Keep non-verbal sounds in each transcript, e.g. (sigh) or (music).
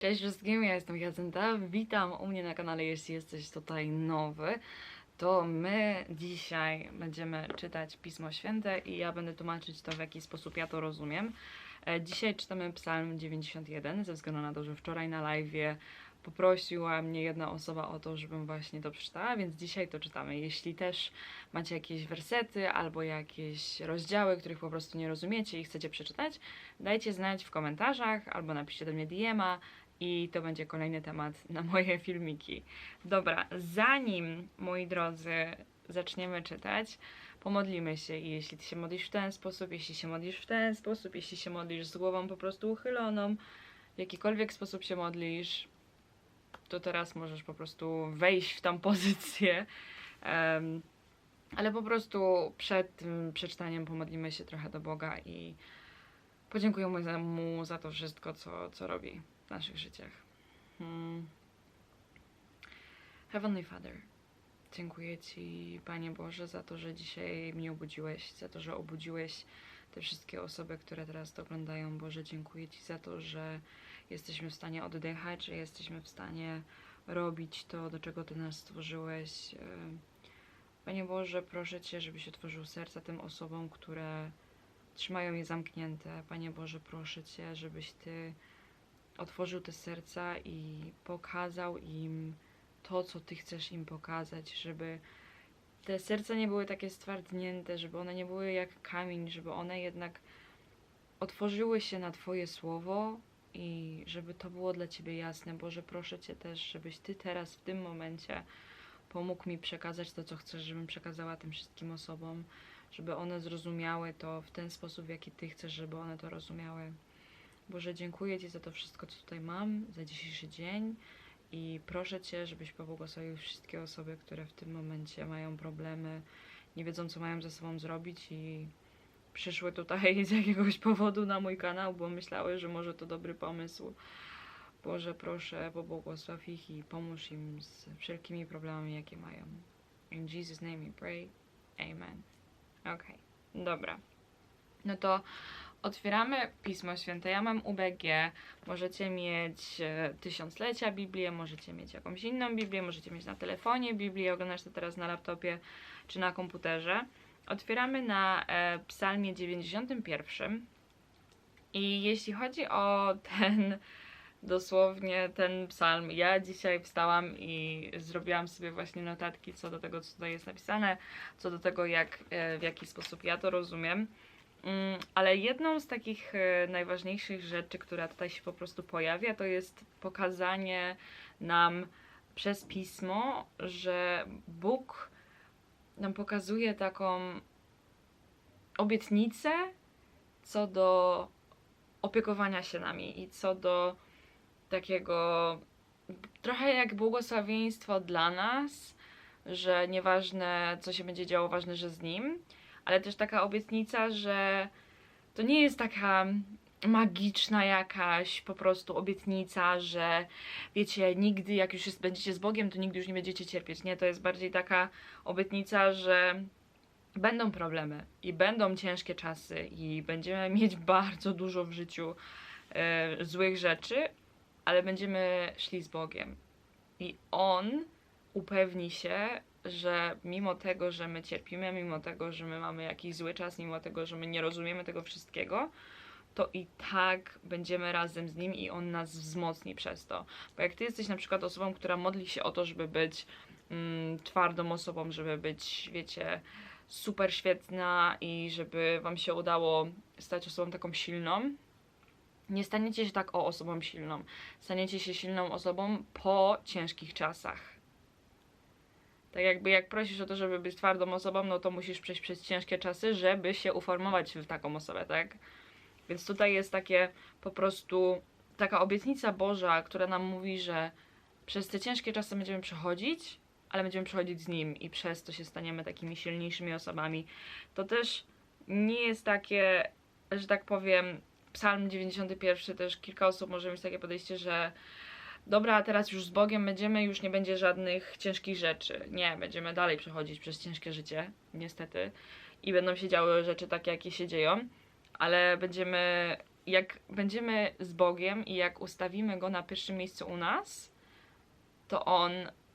Cześć wszystkim, ja jestem Jacynta, witam u mnie na kanale, jeśli jesteś tutaj nowy, to my dzisiaj będziemy czytać Pismo Święte i ja będę tłumaczyć to, w jaki sposób ja to rozumiem. E, Dzisiaj czytamy Psalm 91, ze względu na to, że wczoraj na live'ie poprosiła mnie jedna osoba o to, żebym właśnie to przeczytała, więc dzisiaj to czytamy. Jeśli też macie jakieś wersety albo jakieś rozdziały, których po prostu nie rozumiecie i chcecie przeczytać, dajcie znać w komentarzach albo napiszcie do mnie DM-a i to będzie kolejny temat na moje filmiki. Dobra, zanim, moi drodzy, zaczniemy czytać, pomodlimy się i jeśli ty się modlisz w ten sposób, jeśli się modlisz w ten sposób, jeśli się modlisz z głową po prostu uchyloną, w jakikolwiek sposób się modlisz, to teraz możesz po prostu wejść w tą pozycję. Em, ale po prostu przed tym przeczytaniem pomodlimy się trochę do Boga i podziękujemy mu za to wszystko, co, co robi w naszych życiach. Hmm. Heavenly Father, dziękuję Ci, Panie Boże, za to, że dzisiaj mnie obudziłeś, za to, że obudziłeś te wszystkie osoby, które teraz to oglądają. Boże, dziękuję Ci za to, że jesteśmy w stanie oddychać, że jesteśmy w stanie robić to, do czego Ty nas stworzyłeś. Em, Panie Boże, proszę Cię, żebyś otworzył serca tym osobom, które trzymają je zamknięte. Panie Boże, proszę Cię, żebyś Ty otworzył te serca i pokazał im to, co Ty chcesz im pokazać, żeby te serca nie były takie stwardnięte, żeby one nie były jak kamień, żeby one jednak otworzyły się na Twoje słowo i żeby to było dla Ciebie jasne. Boże, proszę Cię też, żebyś Ty teraz w tym momencie pomógł mi przekazać to, co chcesz, żebym przekazała tym wszystkim osobom, żeby one zrozumiały to w ten sposób, w jaki Ty chcesz, żeby one to rozumiały. Boże, dziękuję Ci za to wszystko, co tutaj mam, za dzisiejszy dzień i proszę Cię, żebyś pobłogosławił wszystkie osoby, które w tym momencie mają problemy, nie wiedzą, co mają ze sobą zrobić i przyszły tutaj (laughs) z jakiegoś powodu na mój kanał, bo myślały, że może to dobry pomysł. Boże, proszę, pobłogosław ich i pomóż im z wszelkimi problemami, jakie mają. In Jesus' name we pray. Amen. Okej, dobra. No to otwieramy Pismo Święte. Ja mam UBG. Możecie mieć e, tysiąclecia Biblię, możecie mieć jakąś inną Biblię, możecie mieć na telefonie Biblię, oglądasz to teraz na laptopie czy na komputerze. Otwieramy na e, Psalmie 91. I jeśli chodzi o ten dosłownie ten psalm. Ja dzisiaj wstałam i zrobiłam sobie właśnie notatki co do tego, co tutaj jest napisane, co do tego, jak, e, w jaki sposób ja to rozumiem. Mm, Ale jedną z takich e, najważniejszych rzeczy, która tutaj się po prostu pojawia, to jest pokazanie nam przez pismo, że Bóg nam pokazuje taką obietnicę co do opiekowania się nami i co do takiego trochę jak błogosławieństwo dla nas, że nieważne co się będzie działo, ważne, że z nim, ale też taka obietnica, że to nie jest taka magiczna jakaś po prostu obietnica, że wiecie, nigdy jak już jest, będziecie z Bogiem, to nigdy już nie będziecie cierpieć. Nie, to jest bardziej taka obietnica, że będą problemy i będą ciężkie czasy i będziemy mieć bardzo dużo w życiu e, złych rzeczy, ale będziemy szli z Bogiem. I On upewni się, że mimo tego, że my cierpimy, mimo tego, że my mamy jakiś zły czas, mimo tego, że my nie rozumiemy tego wszystkiego, to i tak będziemy razem z Nim i On nas wzmocni przez to. Bo jak Ty jesteś na przykład osobą, która modli się o to, żeby być mm, twardą osobą, żeby być, wiecie, super świetna i żeby Wam się udało stać osobą taką silną, nie staniecie się tak o osobą silną. Staniecie się silną osobą po ciężkich czasach. Tak jakby jak prosisz o to, żeby być twardą osobą, no to musisz przejść przez ciężkie czasy, żeby się uformować w taką osobę, tak? Więc tutaj jest takie po prostu taka obietnica Boża, która nam mówi, że przez te ciężkie czasy będziemy przechodzić, ale będziemy przechodzić z Nim i przez to się staniemy takimi silniejszymi osobami. To też nie jest takie, że tak powiem, Psalm 91 też kilka osób może mieć takie podejście, że dobra, a teraz już z Bogiem będziemy, już nie będzie żadnych ciężkich rzeczy. Nie, będziemy dalej przechodzić przez ciężkie życie, niestety. I będą się działy rzeczy takie, jakie się dzieją, ale będziemy jak będziemy z Bogiem i jak ustawimy Go na pierwszym miejscu u nas, to On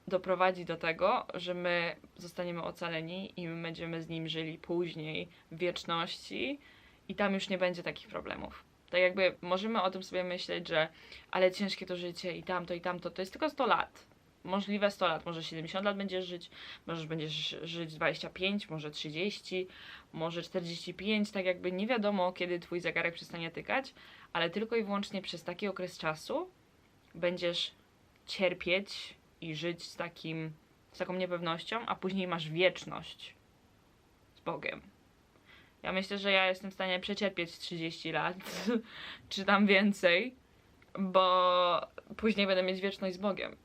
doprowadzi do tego, że my zostaniemy ocaleni i my będziemy z Nim żyli później w wieczności i tam już nie będzie takich problemów. Tak jakby możemy o tym sobie myśleć, że ale ciężkie to życie i tamto i tamto, to jest tylko 100 lat. Możliwe 100 lat, może 70 lat będziesz żyć, może będziesz żyć 25, może 30, może 45, tak jakby nie wiadomo, kiedy twój zegarek przestanie tykać, ale tylko i wyłącznie przez taki okres czasu będziesz cierpieć i żyć z takim, z taką niepewnością, a później masz wieczność z Bogiem. Ja myślę, że ja jestem w stanie przecierpieć 30 lat, (laughs) czy tam więcej, bo później będę mieć wieczność z Bogiem.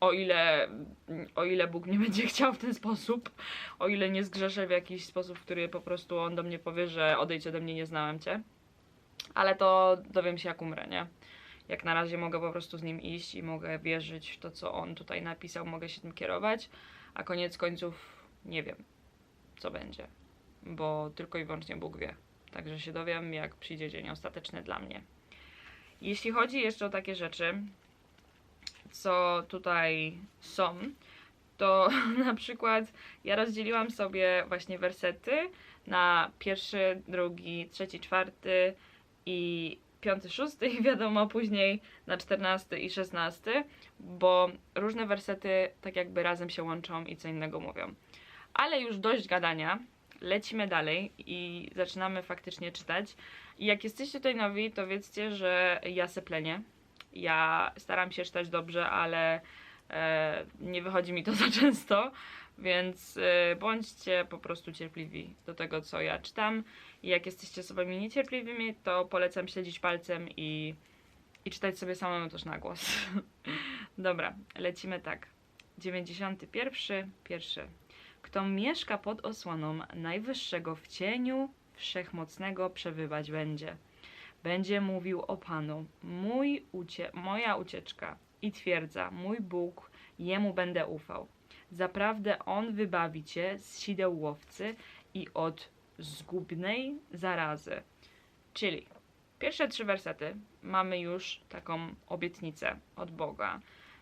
O ile, o ile Bóg nie będzie chciał w ten sposób, o ile nie zgrzeszę w jakiś sposób, w który po prostu On do mnie powie, że odejdź ode mnie, nie znałem Cię. Ale to dowiem się jak umrę, nie? Jak na razie mogę po prostu z Nim iść i mogę wierzyć w to, co On tutaj napisał, mogę się tym kierować, a koniec końców nie wiem, co będzie bo tylko i wyłącznie Bóg wie. Także się dowiem, jak przyjdzie dzień ostateczny dla mnie. Jeśli chodzi jeszcze o takie rzeczy, co tutaj są, to (laughs) na przykład ja rozdzieliłam sobie właśnie wersety na pierwszy, drugi, trzeci, czwarty i piąty, szósty i wiadomo później na czternasty i szesnasty, bo różne wersety tak jakby razem się łączą i co innego mówią. Ale już dość gadania, lecimy dalej i zaczynamy faktycznie czytać. I jak jesteście tutaj nowi, to wiedzcie, że ja seplenię. Ja staram się czytać dobrze, ale e, nie wychodzi mi to (laughs) za często, więc e, bądźcie po prostu cierpliwi do tego, co ja czytam. I jak jesteście osobami niecierpliwymi, to polecam śledzić palcem i, i czytać sobie samemu też na głos. (laughs) Dobra, lecimy tak. 91, pierwszy. Kto mieszka pod osłoną Najwyższego w cieniu Wszechmocnego przebywać będzie. Będzie mówił o Panu, mój ucie moja ucieczka i twierdza, mój Bóg, Jemu będę ufał. Zaprawdę On wybawi Cię z sideł łowcy i od zgubnej zarazy. Czyli pierwsze trzy wersety mamy już taką obietnicę od Boga,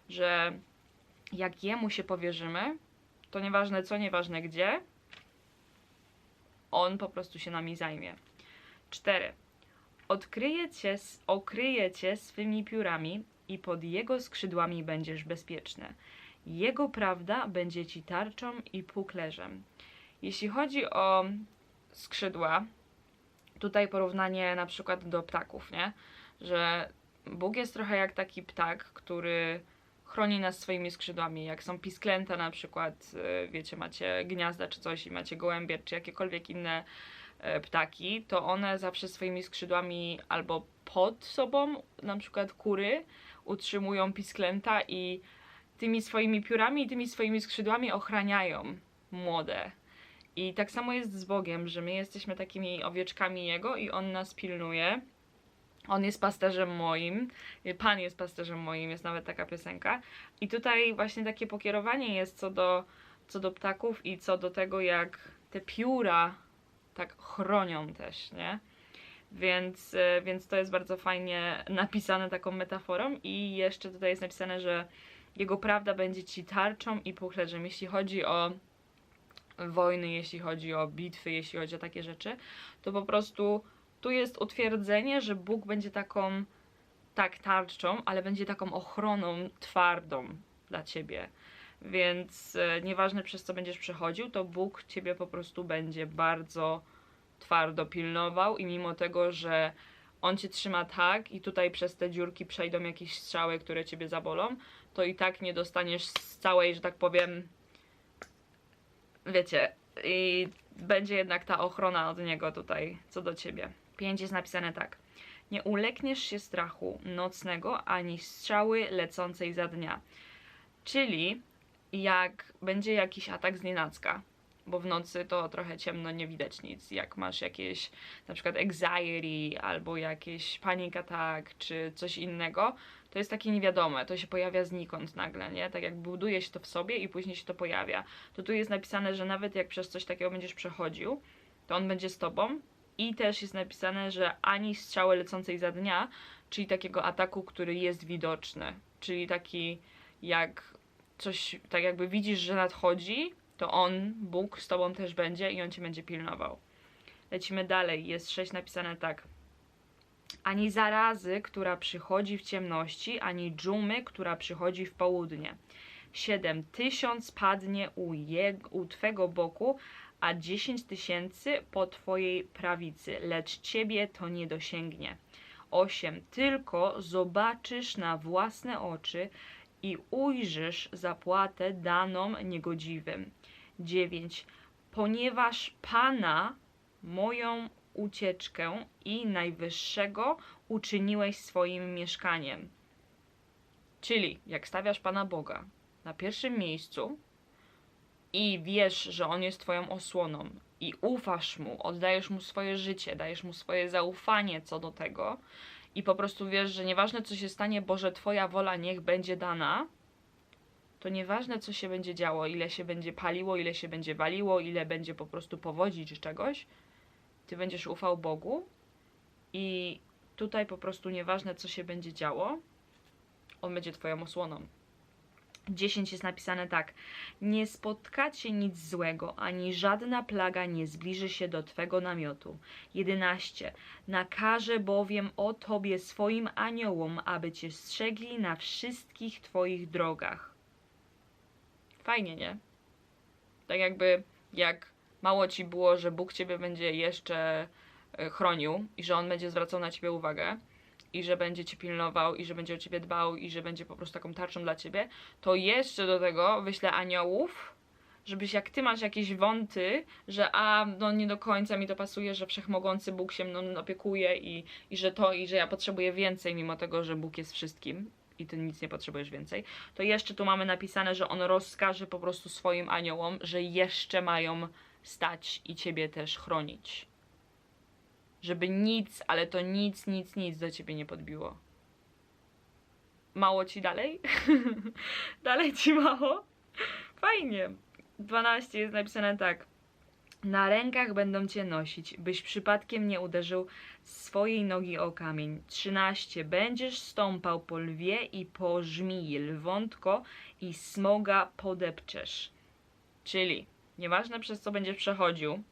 że jak Jemu się powierzymy, to nieważne co, nieważne gdzie, on po prostu się nami zajmie. 4. Odkryje cię, okryje cię swymi piórami i pod jego skrzydłami będziesz bezpieczny. Jego prawda będzie ci tarczą i puklerzem. Jeśli chodzi o skrzydła, tutaj porównanie na przykład do ptaków, nie? Że Bóg jest trochę jak taki ptak, który chroni nas swoimi skrzydłami. Jak są pisklęta na przykład, e, wiecie, macie gniazda czy coś i macie gołębie czy jakiekolwiek inne e, ptaki, to one zawsze swoimi skrzydłami albo pod sobą, na przykład kury, utrzymują pisklęta i tymi swoimi piórami i tymi swoimi skrzydłami ochraniają młode. I tak samo jest z Bogiem, że my jesteśmy takimi owieczkami Jego i On nas pilnuje on jest pasterzem moim, Pan jest pasterzem moim, jest nawet taka piosenka. I tutaj właśnie takie pokierowanie jest co do, co do ptaków i co do tego, jak te pióra tak chronią też, nie? Więc, e, więc to jest bardzo fajnie napisane taką metaforą i jeszcze tutaj jest napisane, że jego prawda będzie ci tarczą i puchlerzem, jeśli chodzi o wojny, jeśli chodzi o bitwy, jeśli chodzi o takie rzeczy, to po prostu tu jest utwierdzenie, że Bóg będzie taką, tak, tarczą, ale będzie taką ochroną twardą dla ciebie. Więc e, nieważne przez co będziesz przechodził, to Bóg ciebie po prostu będzie bardzo twardo pilnował i mimo tego, że on cię trzyma tak i tutaj przez te dziurki przejdą jakieś strzały, które ciebie zabolą, to i tak nie dostaniesz z całej, że tak powiem, wiecie, i będzie jednak ta ochrona od niego tutaj co do ciebie. 5 jest napisane tak. Nie ulegniesz się strachu nocnego ani strzały lecącej za dnia. Czyli jak będzie jakiś atak z nienacka, bo w nocy to trochę ciemno, nie widać nic. Jak masz jakieś na przykład anxiety albo jakieś panic attack czy coś innego, to jest takie niewiadome, to się pojawia znikąd nagle, nie? Tak jak buduje się to w sobie i później się to pojawia. To tu jest napisane, że nawet jak przez coś takiego będziesz przechodził, to on będzie z tobą i też jest napisane, że ani strzały lecącej za dnia, czyli takiego ataku, który jest widoczny, czyli taki jak coś, tak jakby widzisz, że nadchodzi, to on, Bóg, z tobą też będzie i on cię będzie pilnował. Lecimy dalej, jest 6 napisane tak. Ani zarazy, która przychodzi w ciemności, ani dżumy, która przychodzi w południe. 7. Tysiąc padnie u, jeg, u Twego boku, a dziesięć tysięcy po Twojej prawicy, lecz Ciebie to nie dosięgnie. 8. Tylko zobaczysz na własne oczy i ujrzysz zapłatę daną niegodziwym. 9. Ponieważ Pana, moją ucieczkę i Najwyższego uczyniłeś swoim mieszkaniem. Czyli jak stawiasz Pana Boga na pierwszym miejscu i wiesz, że On jest Twoją osłoną. I ufasz Mu, oddajesz Mu swoje życie, dajesz Mu swoje zaufanie co do tego. I po prostu wiesz, że nieważne co się stanie, Boże, Twoja wola niech będzie dana, to nieważne co się będzie działo, ile się będzie paliło, ile się będzie waliło, ile będzie po prostu powodzi czy czegoś, Ty będziesz ufał Bogu. I tutaj po prostu nieważne co się będzie działo, On będzie Twoją osłoną. 10 jest napisane tak. Nie spotkacie nic złego, ani żadna plaga nie zbliży się do Twego namiotu. 11. Nakaże bowiem o Tobie swoim aniołom, aby Cię strzegli na wszystkich Twoich drogach. Fajnie, nie? Tak jakby, jak mało Ci było, że Bóg Ciebie będzie jeszcze e, chronił i że On będzie zwracał na Ciebie uwagę, i że będzie cię pilnował, i że będzie o ciebie dbał, i że będzie po prostu taką tarczą dla ciebie, to jeszcze do tego wyślę aniołów, żebyś jak ty masz jakieś wąty, że a, no nie do końca mi to pasuje, że wszechmogący Bóg się mną opiekuje i, i że to, i że ja potrzebuję więcej, mimo tego, że Bóg jest wszystkim i ty nic nie potrzebujesz więcej, to jeszcze tu mamy napisane, że on rozkaże po prostu swoim aniołom, że jeszcze mają stać i ciebie też chronić żeby nic, ale to nic, nic, nic do ciebie nie podbiło. Mało ci dalej? (laughs) dalej ci mało? Fajnie. 12 jest napisane tak. Na rękach będą cię nosić, byś przypadkiem nie uderzył swojej nogi o kamień. 13. Będziesz stąpał po lwie i po żmii, lwątko i smoga podepczesz. Czyli, nieważne przez co będziesz przechodził,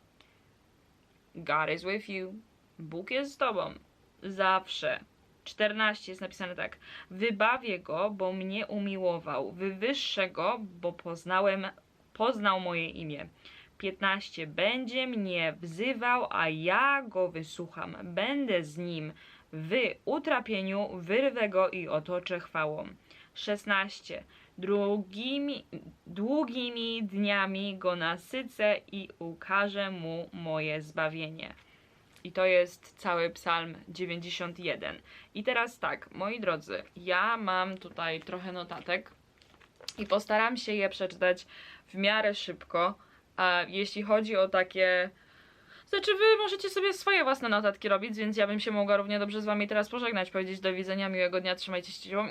God is with you. Bóg jest z tobą. Zawsze. 14 jest napisane tak. Wybawię go, bo mnie umiłował. Wywyższę go, bo poznałem, poznał moje imię. 15. Będzie mnie wzywał, a ja go wysłucham. Będę z nim w utrapieniu, wyrwę go i otoczę chwałą. 16. Drugimi, długimi dniami go nasycę i ukażę mu moje zbawienie. I to jest cały psalm 91. I teraz tak, moi drodzy, ja mam tutaj trochę notatek i postaram się je przeczytać w miarę szybko. A jeśli chodzi o takie. Znaczy, wy możecie sobie swoje własne notatki robić, więc ja bym się mogła równie dobrze z wami teraz pożegnać, powiedzieć do widzenia, miłego dnia, trzymajcie się ciepło.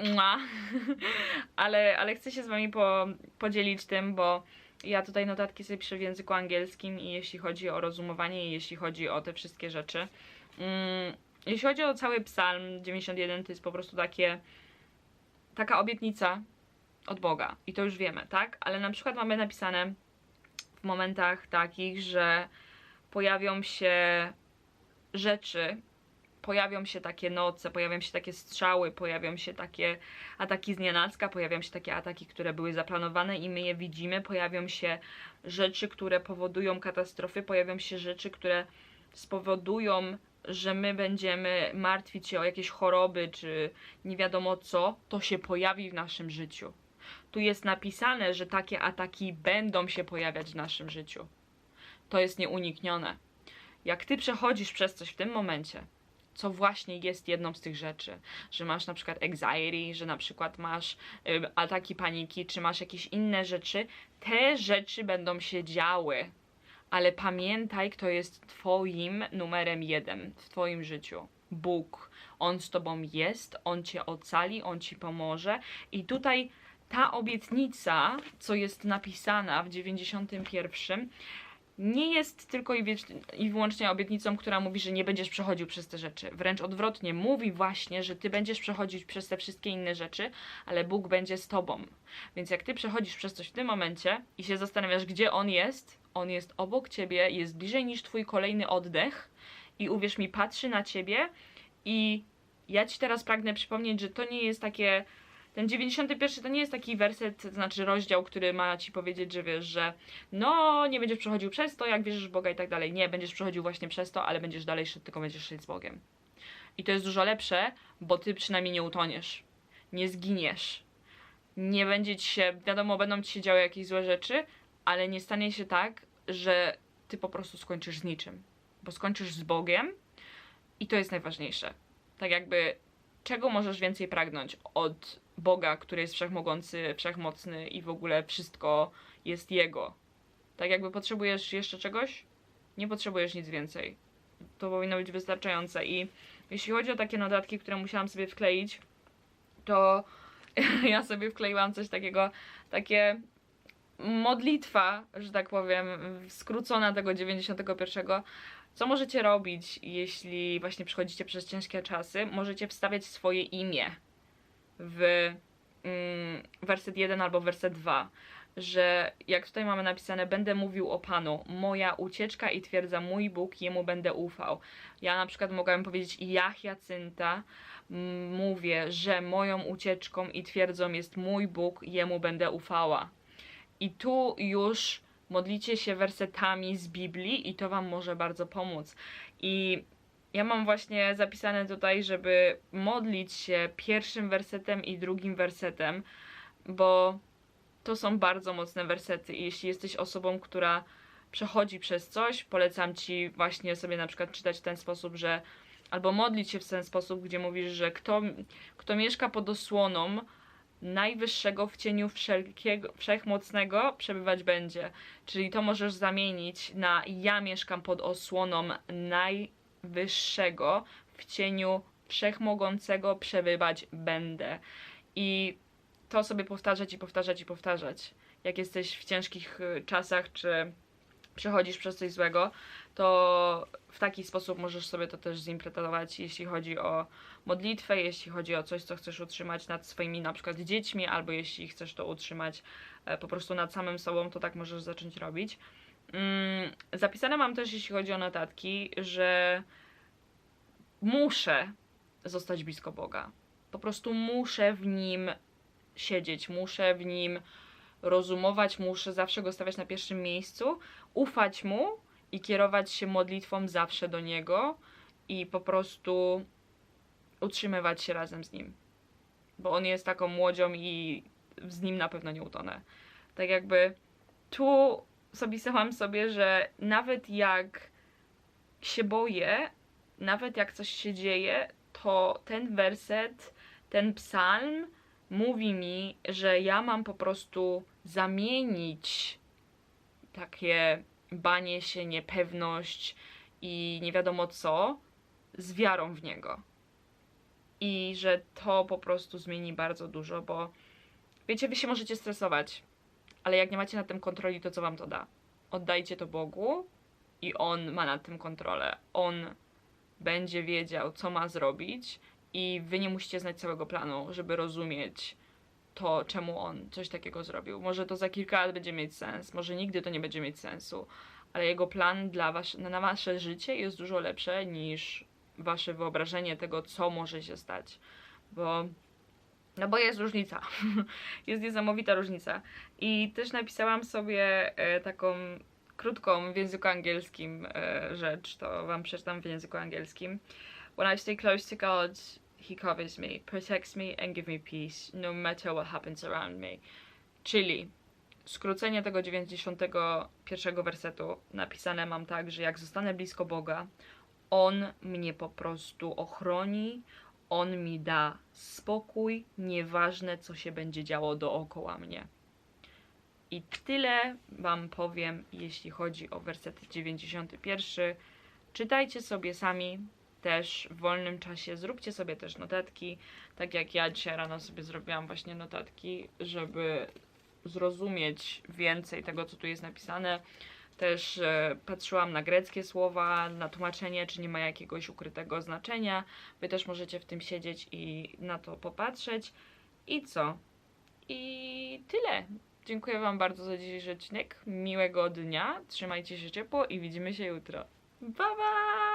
(laughs) ale, ale chcę się z wami po, podzielić tym, bo ja tutaj notatki sobie piszę w języku angielskim i jeśli chodzi o rozumowanie i jeśli chodzi o te wszystkie rzeczy. Mm, jeśli chodzi o cały psalm 91, to jest po prostu takie taka obietnica od Boga i to już wiemy, tak? Ale na przykład mamy napisane w momentach takich, że pojawią się rzeczy, pojawią się takie noce, pojawią się takie strzały, pojawią się takie ataki z nienacka, pojawią się takie ataki, które były zaplanowane i my je widzimy, pojawią się rzeczy, które powodują katastrofy, pojawią się rzeczy, które spowodują, że my będziemy martwić się o jakieś choroby, czy nie wiadomo co, to się pojawi w naszym życiu. Tu jest napisane, że takie ataki będą się pojawiać w naszym życiu. To jest nieuniknione. Jak ty przechodzisz przez coś w tym momencie, co właśnie jest jedną z tych rzeczy. Że masz na przykład anxiety, że na przykład masz ataki paniki, czy masz jakieś inne rzeczy. Te rzeczy będą się działy. Ale pamiętaj, kto jest Twoim numerem jeden w Twoim życiu. Bóg. On z Tobą jest, On Cię ocali, On Ci pomoże. I tutaj ta obietnica, co jest napisana w 91, nie jest tylko i, wiecz- i wyłącznie obietnicą, która mówi, że nie będziesz przechodził przez te rzeczy. Wręcz odwrotnie, mówi właśnie, że ty będziesz przechodzić przez te wszystkie inne rzeczy, ale Bóg będzie z tobą. Więc jak ty przechodzisz przez coś w tym momencie i się zastanawiasz, gdzie on jest, on jest obok ciebie, jest bliżej niż twój kolejny oddech i uwierz mi, patrzy na ciebie i ja ci teraz pragnę przypomnieć, że to nie jest takie. Ten 91 to nie jest taki werset, to znaczy rozdział, który ma ci powiedzieć, że wiesz, że no nie będziesz przechodził przez to, jak wierzysz w Boga i tak dalej. Nie, będziesz przechodził właśnie przez to, ale będziesz dalej szedł, tylko będziesz szedł z Bogiem. I to jest dużo lepsze, bo ty przynajmniej nie utoniesz, nie zginiesz. Nie będzie ci się, wiadomo, będą ci się działy jakieś złe rzeczy, ale nie stanie się tak, że ty po prostu skończysz z niczym. Bo skończysz z Bogiem i to jest najważniejsze. Tak jakby, czego możesz więcej pragnąć od Boga, który jest wszechmogący, wszechmocny i w ogóle wszystko jest Jego. Tak jakby potrzebujesz jeszcze czegoś? Nie potrzebujesz nic więcej. To powinno być wystarczające. I jeśli chodzi o takie notatki, które musiałam sobie wkleić, to (laughs) ja sobie wkleiłam coś takiego, takie modlitwa, że tak powiem, skrócona tego 91. Co możecie robić, jeśli właśnie przechodzicie przez ciężkie czasy? Możecie wstawiać swoje imię w mm, werset 1 albo werset 2, że jak tutaj mamy napisane, będę mówił o Panu, moja ucieczka i twierdza mój Bóg, jemu będę ufał. Ja na przykład mogłabym powiedzieć, ja Jacynta mm, mówię, że moją ucieczką i twierdzą jest mój Bóg, jemu będę ufała. I tu już modlicie się wersetami z Biblii i to Wam może bardzo pomóc. I ja mam właśnie zapisane tutaj, żeby modlić się pierwszym wersetem i drugim wersetem, bo to są bardzo mocne wersety. I jeśli jesteś osobą, która przechodzi przez coś, polecam Ci właśnie sobie na przykład czytać w ten sposób, że albo modlić się w ten sposób, gdzie mówisz, że kto, kto mieszka pod osłoną najwyższego w cieniu wszelkiego, wszechmocnego przebywać będzie. Czyli to możesz zamienić na ja mieszkam pod osłoną najwyższego w cieniu wszechmogącego przebywać będę. I to sobie powtarzać i powtarzać i powtarzać. Jak jesteś w ciężkich y, czasach, czy przechodzisz przez coś złego, to w taki sposób możesz sobie to też zinterpretować, jeśli chodzi o modlitwę, jeśli chodzi o coś, co chcesz utrzymać nad swoimi na przykład dziećmi, albo jeśli chcesz to utrzymać e, po prostu nad samym sobą, to tak możesz zacząć robić. Mm, zapisane mam też, jeśli chodzi o notatki, że muszę zostać blisko Boga. Po prostu muszę w nim siedzieć, muszę w nim rozumować, muszę zawsze go stawiać na pierwszym miejscu, ufać mu i kierować się modlitwą zawsze do niego i po prostu utrzymywać się razem z nim. Bo on jest taką młodzią i z nim na pewno nie utonę. Tak jakby tu zapisałam sobie, że nawet jak się boję, nawet jak coś się dzieje, to ten werset, ten psalm mówi mi, że ja mam po prostu zamienić takie banie się, niepewność i nie wiadomo co z wiarą w niego. I że to po prostu zmieni bardzo dużo, bo wiecie, wy się możecie stresować, ale jak nie macie nad tym kontroli, to co wam to da? Oddajcie to Bogu i On ma nad tym kontrolę. On będzie wiedział, co ma zrobić i wy nie musicie znać całego planu, żeby rozumieć to, czemu on coś takiego zrobił. Może to za kilka lat będzie mieć sens, może nigdy to nie będzie mieć sensu, ale jego plan dla was, na wasze życie jest dużo lepsze niż wasze wyobrażenie tego, co może się stać. Bo no bo jest różnica. (laughs) jest niesamowita różnica. I też napisałam sobie e, taką krótką w języku angielskim e, rzecz, to wam przeczytam w języku angielskim. When I stay close to God, He covers me, protects me and give me peace, no matter what happens around me. Czyli skrócenie tego 91 wersetu napisane mam tak, że jak zostanę blisko Boga, On mnie po prostu ochroni, On mi da spokój, nieważne co się będzie działo dookoła mnie. I tyle Wam powiem, jeśli chodzi o werset 91. Czytajcie sobie sami, też w wolnym czasie. Zróbcie sobie też notatki, tak jak ja dzisiaj rano sobie zrobiłam właśnie notatki, żeby zrozumieć więcej tego, co tu jest napisane. Też e, patrzyłam na greckie słowa, na tłumaczenie, czy nie ma jakiegoś ukrytego znaczenia. Wy też możecie w tym siedzieć i na to popatrzeć. I co? I tyle. Dziękuję Wam bardzo za dzisiejszy odcinek. Miłego dnia. Trzymajcie się ciepło i widzimy się jutro. Pa, pa!